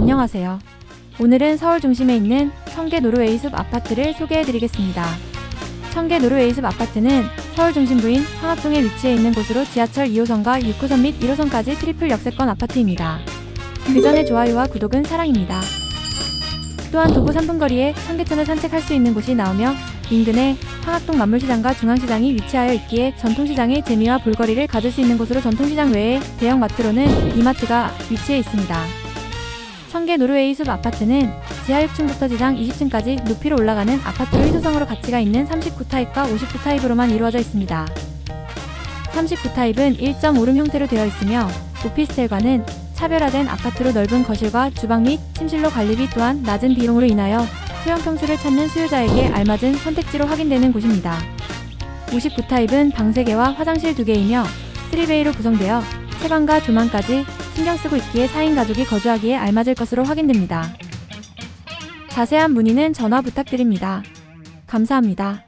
안녕하세요. 오늘은 서울 중심에 있는 청계 노르웨이 숲 아파트를 소개해 드리겠습니다. 청계 노르웨이 숲 아파트는 서울 중심부인 황합동에 위치해 있는 곳으로 지하철 2호선과 6호선 및 1호선까지 트리플 역세권 아파트입니다. 그 전에 좋아요와 구독은 사랑입니다. 또한 도보 3분 거리에 청계천을 산책할 수 있는 곳이 나오며 인근에 황합동 만물시장과 중앙시장이 위치하여 있기에 전통시장의 재미와 볼거리를 가질 수 있는 곳으로 전통시장 외에 대형 마트로는 이마트가 위치해 있습니다. 청계 노르웨이 숲 아파트는 지하 6층부터 지상 20층까지 높이로 올라가는 아파트로 1호성으로 가치가 있는 39타입과 59타입으로만 이루어져 있습니다. 39타입은 1.5룸 형태로 되어 있으며 오피스텔과는 차별화된 아파트로 넓은 거실과 주방 및 침실로 관리비 또한 낮은 비용으로 인하여 소형 평수를 찾는 수요자에게 알맞은 선택지로 확인되는 곳입니다. 59타입은 방 3개와 화장실 2개이며 3베이로 구성되어 채광과 조망까지 신경 쓰고 있기에 4인 가족이 거주하기에 알맞을 것으로 확인됩니다. 자세한 문의는 전화 부탁드립니다. 감사합니다.